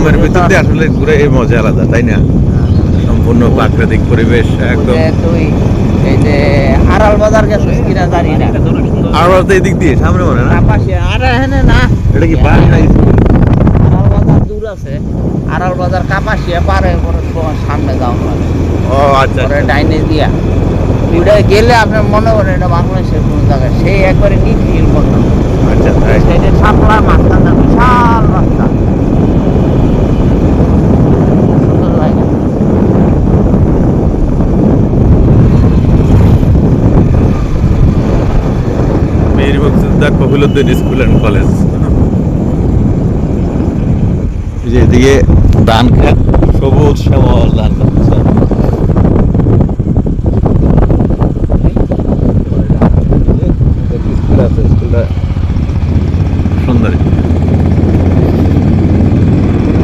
গ্রামের ভিতর দিয়ে আসলে ঘুরে এই মজা আলাদা তাই না? সম্পূর্ণ প্রাকৃতিক পরিবেশ একদম। এই যে আড়াল বাজার গেছিস কিনা জানি না। আর তো এদিক দিয়ে সামনে মনে না? পাশে আর এখানে না। এটা কি পার্ক না আড়াল বাজার দূর আছে। আড়াল বাজার কাপাসিয়া পারে পরে তোমার সামনে যাও ও আচ্ছা পরে ডাইনে দিয়া। ওইটা গেলে আপনার মনে করেন এটা বাংলাদেশের কোনো জায়গায়। সেই একবারে নিখিল আচ্ছা তাই সাইডে সাপলা মাঝখানটা বিশাল রাস্তা সুন্দর লাগে মীর মুক্তিযোদ্ধা কপিলুদ্দিন স্কুল অ্যান্ড কলেজ। যে এদিকে ধান খেত সবুজ শ্যামল ধান খেত স্কুলটা সুন্দর।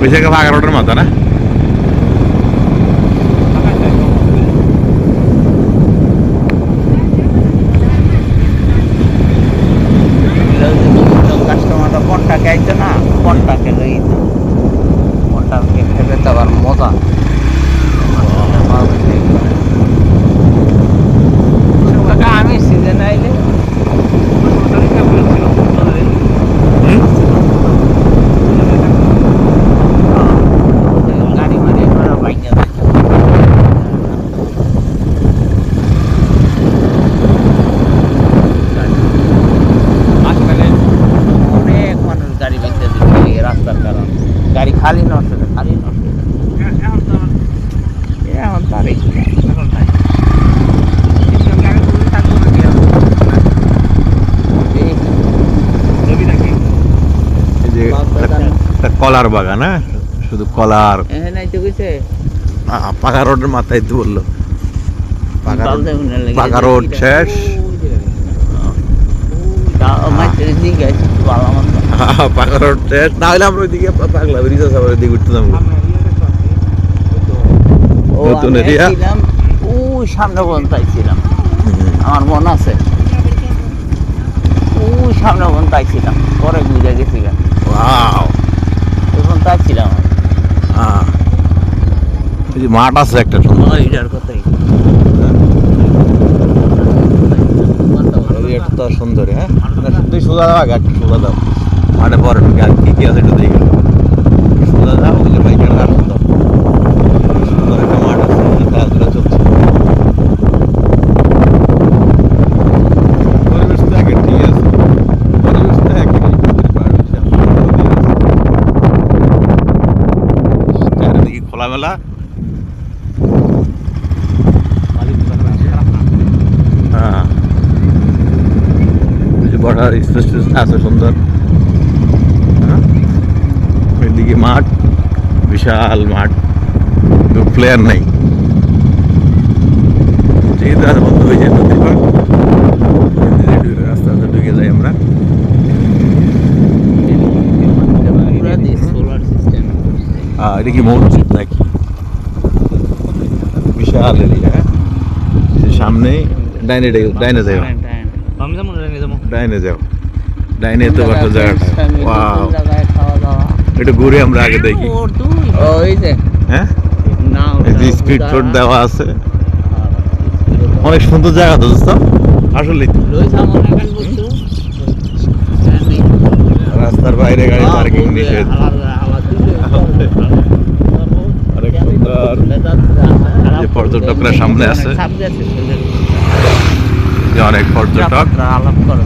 বিশাখা রোডের মতো না? কাস্টমারটা না মনটাকে খেলে মনটাকে ফেলে আবার মজা কাকা, আমি সিজন আইলে হুম? গাড়ি মারি আমরা বাইকে অনেক মানুষ গাড়ি বাইতে দিচ্ছে এই রাস্তার কারণ গাড়ি খালি নষ্ট খালি নষ্ট এখন তারই এই যে একটা- একটা কলার বাগান হ্যাঁ? শুধু কলার। এখানে তো পাকা রোডের মাথায় তো বলল। পাকা রোড শেষ। পাকা রোড শেষ আমরা ওইদিকে পা- পাগলা ব্রিজ আছে আবার ওইদিকে উঠতে যাব। নতুন সামনে পর্যন্ত আইছিলাম। আমার মন আছে। ওই সামনে পর্যন্ত আইছিলাম। পরে বুঝে গেছি গা। ওয়াও। ওই পর্যন্ত আইছিলাম হ্যাঁ। যে মাঠ আছে একটা সুন্দর এইটার কথাই। সুন্দর হ্যাঁ? তুই সোজা দাও আগে সোজা দাও মাঠে পরে আর কি কি আছে একটু দেখে সোজা বাইকের রাস্তা সুন্দর একটা মাঠ আছে খেলাধুলা চলছে। খোলামেলা। হ্যাঁ। বর্ডার স্পেস আছে সুন্দর? এদিকে মাঠ বিশাল মাঠ। প্লেয়ার নাই। যেহেতু আর বন্ধ হয়ে যায় নদীর পাড় রাস্তাতে ঢুকে যাই আমরা। এটা কি মসজিদ নাকি? বিশাল এরিয়া সামনে ডাইনে ডাইনে যাই ডাইনে যাও। ডাইনে তো জায়গাটা একটু ঘুরে আমরা আগে দেখি। ওই যে। হ্যাঁ? নাও এই যে স্পিড ফোট দেওয়া আছে। অনেক সুন্দর জায়গা তো দোস্ত। আসলে রাস্তার বাইরে গাড়ি পার্কিং নিষেধ। অনেক সুন্দর যে পর্যটকরা সামনে আছে। অনেক পর্যটক। আলাপ করো।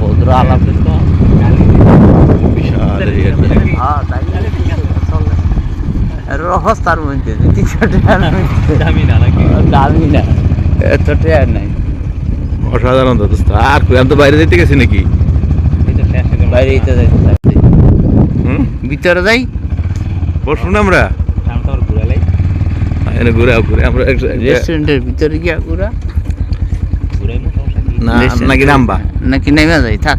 ভদ্র আলাপ বিশাল এরিয়া হ্যাঁ তাই মধ্যে তিনশো টাকার মধ্যে দামি না এত টাকা নাই। অসাধারণ তো দোস্ত। আর আমি তো বাইরে যেতে গেছি নাকি? বাইরে যেতে যাই হুম? ভিতরে যাই। বসুন আমরা। এনে ঘুরে ঘুরে আমরা রেস্টুরেন্টের ভিতরে গিয়া ঘুরা। না নাকি নামবা? নাকি নেমে যাই থাক।